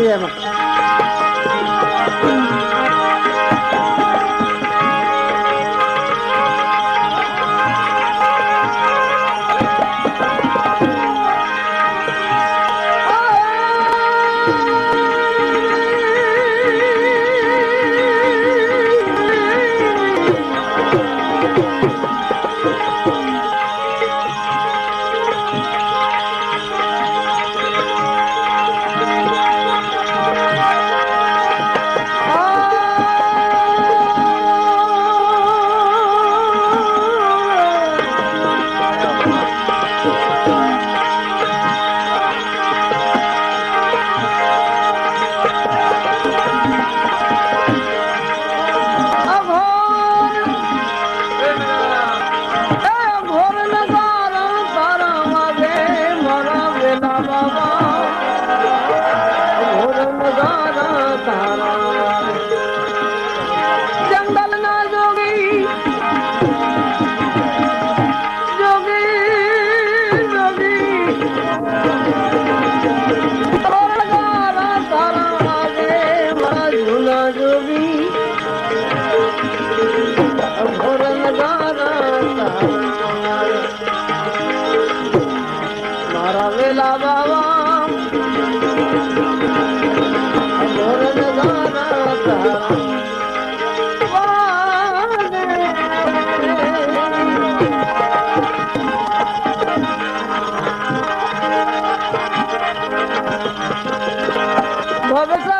Przyjemno. Thank જોવી ભોરન મારા વેલા બાવા ભોરન દારા Vamos lá!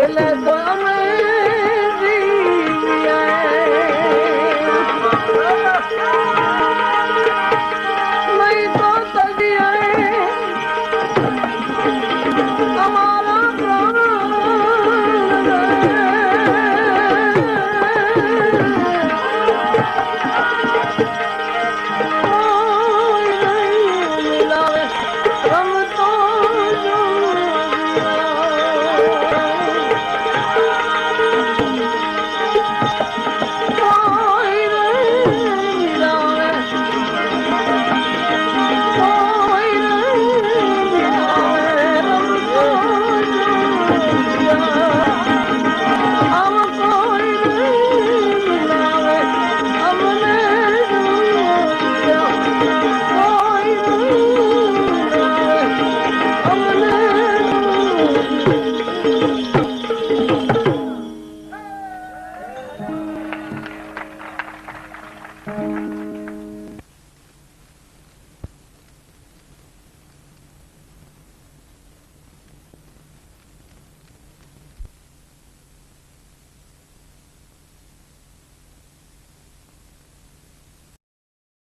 Hello.